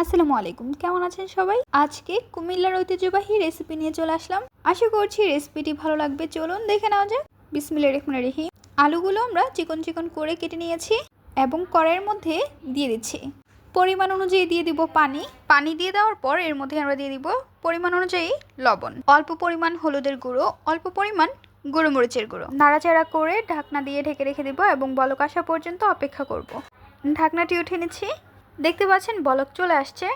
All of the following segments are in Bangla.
আসসালামু আলাইকুম, কেমন আছেন সবাই? আজকে কুমিল্লার ঐতিহ্যবাহী রেসিপি নিয়ে চলে আসলাম। আশা করছি রেসিপিটি ভালো লাগবে, চলুন দেখে নেওয়া যাক। বিসমিল্লা রহমান রহি আলুগুলো আমরা চিকন চিকন করে কেটে নিয়েছি এবং কড়াইয়ের মধ্যে দিয়ে দিচ্ছি। পরিমাণ অনুযায়ী দিয়ে দিব পানি। পানি দিয়ে দেওয়ার পর এর মধ্যে আমরা দিয়ে দিব পরিমাণ অনুযায়ী লবণ। অল্প পরিমাণ হলুদের গুঁড়ো, অল্প পরিমাণ গুঁড়ো মরিচের গুঁড়ো। নাড়াচাড়া করে ঢাকনা দিয়ে ঢেকে রেখে দিব এবং বলক আসা পর্যন্ত অপেক্ষা করব। ঢাকনাটি উঠে নিচ্ছি। দেখতে পাচ্ছেন বলক চলে আসছে।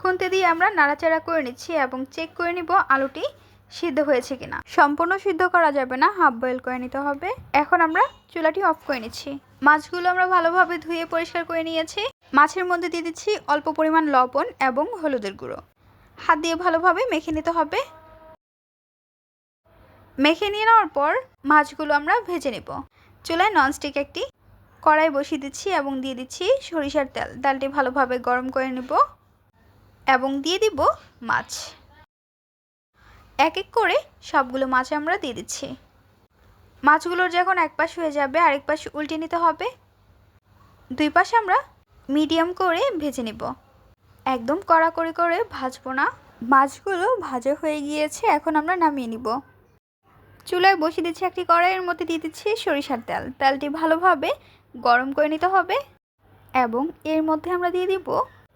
খুন্তি দিয়ে আমরা নাড়াচাড়া করে নিচ্ছি এবং চেক করে নিব আলুটি সিদ্ধ হয়েছে কিনা। সম্পূর্ণ সিদ্ধ করা যাবে না হাফ বয়েল করে নিতে হবে। এখন আমরা চুলাটি অফ করে নিচ্ছি। মাছগুলো আমরা ভালোভাবে ধুয়ে পরিষ্কার করে নিয়েছি। মাছের মধ্যে দিয়ে দিচ্ছি অল্প পরিমাণ লবণ এবং হলুদের গুঁড়ো। হাত দিয়ে ভালোভাবে মেখে নিতে হবে। মেখে নিয়ে নেওয়ার পর মাছগুলো আমরা ভেজে নেব। চুলায় ননস্টিক একটি কড়াই বসিয়ে দিচ্ছি এবং দিয়ে দিচ্ছি সরিষার তেল। তেলটি ভালোভাবে গরম করে নেব এবং দিয়ে দিব মাছ। এক এক করে সবগুলো মাছ আমরা দিয়ে দিচ্ছি। মাছগুলোর যখন এক পাশ হয়ে যাবে, আরেক পাশ উল্টে নিতে হবে। দুই পাশে আমরা মিডিয়াম করে ভেজে নেব। একদম কড়াকড়ি করে ভাজবো না। মাছগুলো ভাজা হয়ে গিয়েছে, এখন আমরা নামিয়ে নিব। চুলায় বসিয়ে দিচ্ছি একটি কড়াইয়ের মধ্যে দিয়ে দিচ্ছি সরিষার তেল। তেলটি ভালোভাবে গরম করে নিতে হবে এবং এর মধ্যে আমরা দিয়ে দিব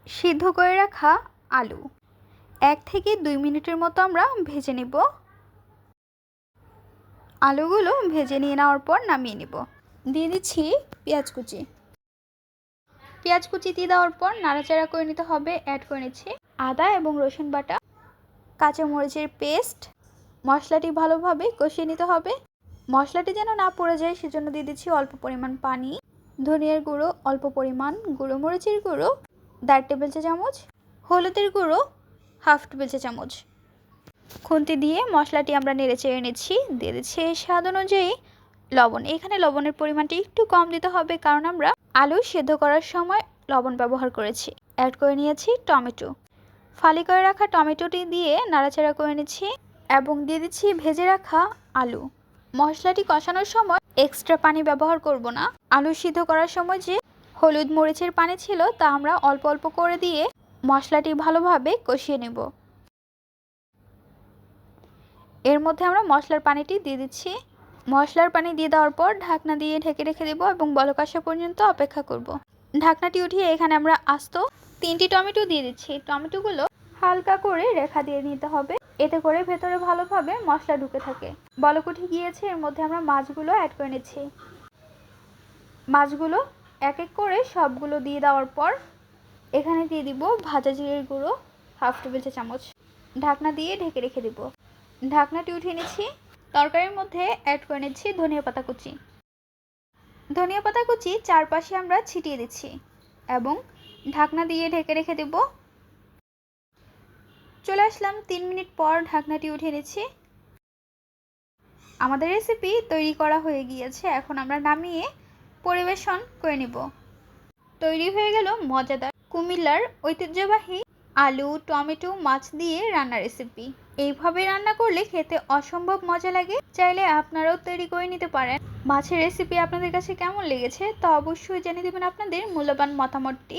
সিদ্ধ করে রাখা আলু। এক থেকে দুই মিনিটের মতো আমরা ভেজে নিব। আলুগুলো ভেজে নিয়ে নেওয়ার পর নামিয়ে নিব। দিয়ে দিচ্ছি পেঁয়াজ কুচি। পেঁয়াজ কুচি দিয়ে দেওয়ার পর নাড়াচাড়া করে নিতে হবে অ্যাড করে নিচ্ছি আদা এবং রসুন বাটা, কাঁচামরিচের পেস্ট মশলাটি ভালোভাবে কষিয়ে নিতে হবে। মশলাটি যেন না পড়ে যায়, সেজন্য দিয়ে দিচ্ছি অল্প পরিমাণ পানি, ধনিয়ার গুঁড়ো, অল্প পরিমাণ গুঁড়ো মরিচের গুঁড়ো, দেড় টেবিল চা চামচ, হলুদের গুঁড়ো, হাফ টেবিল চা চামচ। খুন্তি দিয়ে মশলাটি আমরা নেড়ে চেড়ে নিচ্ছি, দিয়ে দিচ্ছি স্বাদ অনুযায়ী লবণ। এখানে লবণের পরিমাণটি একটু কম দিতে হবে, কারণ আমরা আলু সেদ্ধ করার সময় লবণ ব্যবহার করেছি। অ্যাড করে নিয়েছি টমেটো। ফালি করে রাখা টমেটোটি দিয়ে নাড়াচাড়া করে নিচ্ছি, এবং দিয়ে দিচ্ছি ভেজে রাখা আলু। মশলাটি কষানোর সময় এক্সট্রা পানি ব্যবহার করব না। আলু সিদ্ধ করার সময় যে হলুদ মরিচের পানি ছিল তা আমরা অল্প অল্প করে দিয়ে মশলাটি ভালোভাবে কষিয়ে নেব। এর মধ্যে আমরা মশলার পানিটি দিয়ে দিচ্ছি। মশলার পানি দিয়ে দেওয়ার পর ঢাকনা দিয়ে ঢেকে রেখে দেবো এবং বলক আসা পর্যন্ত অপেক্ষা করব। ঢাকনাটি উঠিয়ে এখানে আমরা আস্ত তিনটি টমেটো দিয়ে দিচ্ছি। টমেটোগুলো হালকা করে রেখা দিয়ে নিতে হবে। এতে করে ভেতরে ভালোভাবে মশলা ঢুকে থাকে। বলকুঠি গিয়েছে, এর মধ্যে আমরা মাছগুলো অ্যাড করে নিচ্ছি। মাছগুলো এক এক করে সবগুলো দিয়ে দেওয়ার পর এখানে দিয়ে দিব ভাজা জিরের গুঁড়ো হাফ টেবিল চা চামচ। ঢাকনা দিয়ে ঢেকে রেখে দিব। ঢাকনাটি উঠিয়ে নিচ্ছি। তরকারির মধ্যে অ্যাড করে নিচ্ছি ধনিয়া পাতা কুচি। ধনিয়া পাতা কুচি চারপাশে আমরা ছিটিয়ে দিচ্ছি এবং ঢাকনা দিয়ে ঢেকে রেখে দেব চলে আসলাম তিন মিনিট পর ঢাকনাটি উঠে নিচ্ছি আমাদের রেসিপি তৈরি করা হয়ে গিয়েছে। এখন আমরা নামিয়ে পরিবেশন করে নিব। তৈরি হয়ে গেল মজাদার কুমিল্লার ঐতিহ্যবাহী আলু, টমেটো, মাছ দিয়ে রান্না রেসিপি এইভাবে রান্না করলে খেতে অসম্ভব মজা লাগে। চাইলে আপনারাও তৈরি করে নিতে পারেন। মাছের রেসিপি আপনাদের কাছে কেমন লেগেছে তা অবশ্যই জানিয়ে দেবেন আপনাদের মূল্যবান মতামতটি।